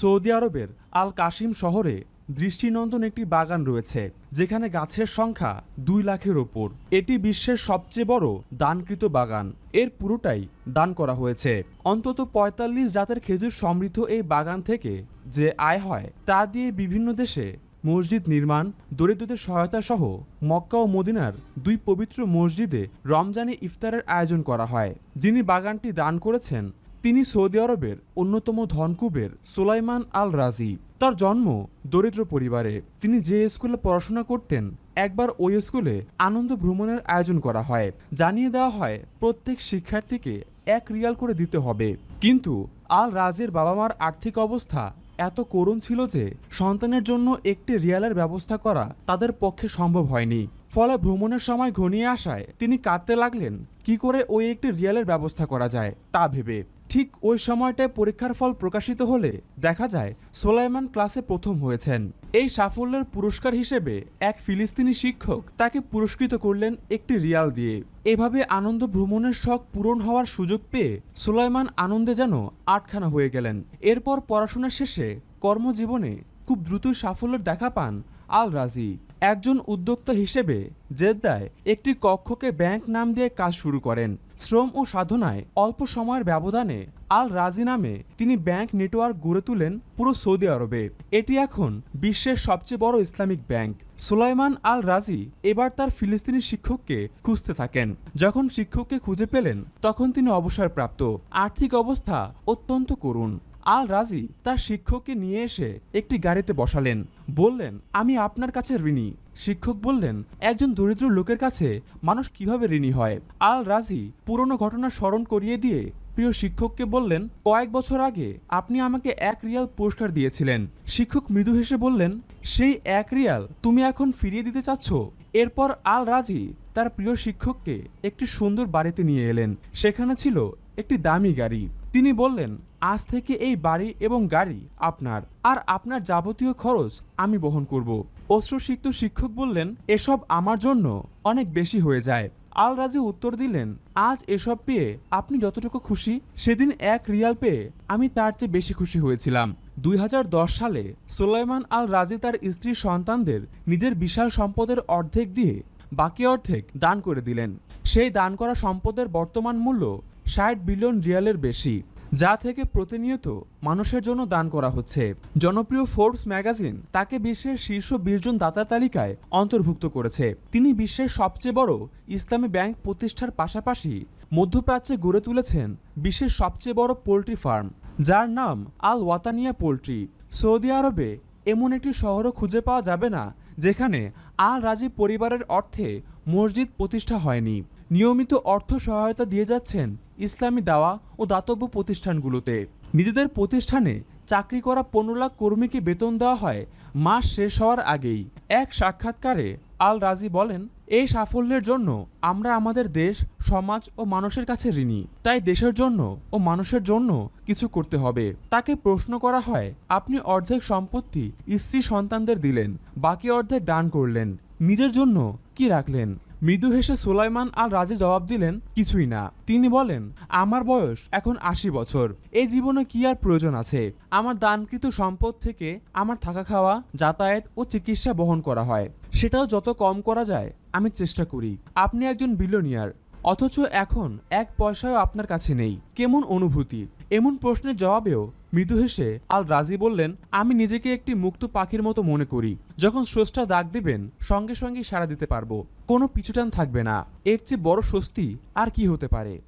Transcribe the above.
Saudi আরবের আল কাশিম শহরে দৃষ্টিনন্দন একটি বাগান রয়েছে, যেখানে গাছের সংখ্যা দুই লাখের ওপর। এটি বিশ্বের সবচেয়ে বড় দানকৃত বাগান। এর পুরোটাই দান করা হয়েছে। অন্তত পঁয়তাল্লিশ জাতের খেজুর সমৃদ্ধ এই বাগান থেকে যে আয় হয়, তা দিয়ে বিভিন্ন দেশে মসজিদ নির্মাণ, দরিদ্রদের সহায়তা সহ মক্কা ও মদিনার দুই পবিত্র মসজিদে রমজানে ইফতারের আয়োজন করা হয়, যিনি বাগানটি দান করেছেন তিনি সৌদি আরবের অন্যতম ধনকুবের সুলাইমান আল রাজি তার জন্ম দরিদ্র পরিবারে। তিনি যে স্কুলে পড়াশোনা করতেন, একবার ওই স্কুলে আনন্দ ভ্রমণের আয়োজন করা হয়। জানিয়ে দেওয়া হয়, প্রত্যেক শিক্ষার্থীকে এক রিয়াল করে দিতে হবে। কিন্তু আল রাজের বাবা মার আর্থিক অবস্থা এত করুণ ছিল যে, সন্তানের জন্য একটি রিয়ালের ব্যবস্থা করা তাদের পক্ষে সম্ভব হয়নি। ফলে ভ্রমণের সময় ঘনিয়ে আসায় তিনি কাঁদতে লাগলেন, কি করে ওই একটি রিয়ালের ব্যবস্থা করা যায়, তা ভেবে। ঠিক ওই সময়টায় পরীক্ষার ফল প্রকাশিত হলে দেখা যায় সোলাইমান ক্লাসে প্রথম হয়েছেন। এই সাফল্যের পুরস্কার হিসেবে এক ফিলিস্তিনি শিক্ষক তাকে পুরস্কৃত করলেন একটি রিয়াল দিয়ে। এভাবে আনন্দ ভ্রমণের শখ পূরণ হওয়ার সুযোগ পেয়ে সুলাইমান আনন্দে যেন আটখানা হয়ে গেলেন। এরপর পড়াশোনা শেষে কর্মজীবনে খুব দ্রুতই সাফল্যের দেখা পান আল রাজি, একজন উদ্যোক্তা হিসেবে জেদ্দায় একটি কক্ষকে ব্যাংক নাম দিয়ে কাজ শুরু করেন। শ্রম ও সাধনায় অল্প সময়ের ব্যবধানে আল রাজি নামে তিনি ব্যাংক নেটওয়ার্ক গড়ে তুলেন পুরো সৌদি আরবে। এটি এখন বিশ্বের সবচেয়ে বড় ইসলামিক ব্যাংক। সুলাইমান আল রাজি এবার তার ফিলিস্তিনি শিক্ষককে খুঁজতে থাকেন। যখন শিক্ষককে খুঁজে পেলেন, তখন তিনি অবসরপ্রাপ্ত। আর্থিক অবস্থা অত্যন্ত করুণ। আল রাজি তার শিক্ষককে নিয়ে এসে একটি গাড়িতে বসালেন। বললেন, আমি আপনার কাছে ঋণী। শিক্ষক বললেন, একজন দরিদ্র লোকের কাছে মানুষ কীভাবে ঋণী হয়? আল রাজি পুরনো ঘটনা স্মরণ করিয়ে দিয়ে প্রিয় শিক্ষককে বললেন, কয়েক বছর আগে আপনি আমাকে এক রিয়াল পুরস্কার দিয়েছিলেন। শিক্ষক মৃদু হেসে বললেন, সেই এক রিয়াল তুমি এখন ফিরিয়ে দিতে চাচ্ছ? এরপর আল রাজি তার প্রিয় শিক্ষককে একটি সুন্দর বাড়িতে নিয়ে এলেন। সেখানে ছিল একটি দামি গাড়ি। তিনি বললেন, আজ থেকে এই বাড়ি এবং গাড়ি আপনার, আর আপনার যাবতীয় খরচ আমি বহন করব। অশ্রুসিক্ত শিক্ষক বললেন, এসব আমার জন্য অনেক বেশি হয়ে যায়। আল রাজি উত্তর দিলেন, আজ এসব পেয়ে আপনি যতটুকু খুশি, সেদিন এক রিয়াল পেয়ে আমি তার চেয়ে বেশি খুশি হয়েছিলাম। দুই হাজার দশ সালে সুলাইমান আল রাজি তার স্ত্রী সন্তানদের নিজের বিশাল সম্পদের অর্ধেক দিয়ে বাকি অর্ধেক দান করে দিলেন। সেই দান করা সম্পদের বর্তমান মূল্য ষাট বিলিয়ন রিয়ালের বেশি, যা থেকে প্রতিনিয়ত মানুষের জন্য দান করা হচ্ছে। জনপ্রিয় ফোর্বস ম্যাগাজিন তাকে বিশ্বের শীর্ষ বিশ জন দাতার তালিকায় অন্তর্ভুক্ত করেছে। তিনি বিশ্বের সবচেয়ে বড় ইসলামী ব্যাংক প্রতিষ্ঠার পাশাপাশি মধ্যপ্রাচ্যে গড়ে তুলেছেন বিশ্বের সবচেয়ে বড় পোলট্রি ফার্ম, যার নাম আল ওয়াতানিয়া পোলট্রি। সৌদি আরবে এমন একটি শহরও খুঁজে পাওয়া যাবে না, যেখানে আল রাজি পরিবারের অর্থে মসজিদ প্রতিষ্ঠা হয়নি। নিয়মিত অর্থ সহায়তা দিয়ে যাচ্ছেন ইসলামী দাওয়া ও দাতব্য প্রতিষ্ঠানগুলোতে। নিজেদের প্রতিষ্ঠানে চাকরি করা পনেরো লাখ কর্মীকে বেতন দেওয়া হয়, মাস শেষ হওয়ার আগেই। এক সাক্ষাৎকারে আল রাজি বলেন, এই সাফল্যের জন্য আমরা আমাদের দেশ, সমাজ ও মানুষের কাছে ঋণী। তাই দেশের জন্য ও মানুষের জন্য কিছু করতে হবে। তাকে প্রশ্ন করা হয়, আপনি অর্ধেক সম্পত্তি স্ত্রী সন্তানদের দিলেন, বাকি অর্ধেক দান করলেন। নিজের জন্য কি রাখলেন? মৃদু হেসে সুলাইমান আল রাজে জবাব দিলেন, কিছুই না। তিনি বলেন, আমার বয়স এখন আশি বছর। এই জীবনে কি আর প্রয়োজন আছে? আমার দানকৃত সম্পদ থেকে আমার থাকা খাওয়া, যাতায়াত ও চিকিৎসা বহন করা হয়। সেটাও যত কম করা যায়, আমি চেষ্টা করি। আপনি একজন বিলিয়নিয়ার। অথচ এখন এক পয়সাও আপনার কাছে নেই। কেমন অনুভূতি? এমন প্রশ্নের জবাবেও মৃদু হেসে আল রাজি বললেন, আমি নিজেকে একটি মুক্ত পাখির মতো মনে করি। যখন স্রষ্টা দাগ দেবেন, সঙ্গে সঙ্গে সাড়া দিতে পারব। কোনো পিছুটান থাকবে না। এর চেয়ে বড় স্বস্তি আর কি হতে পারে?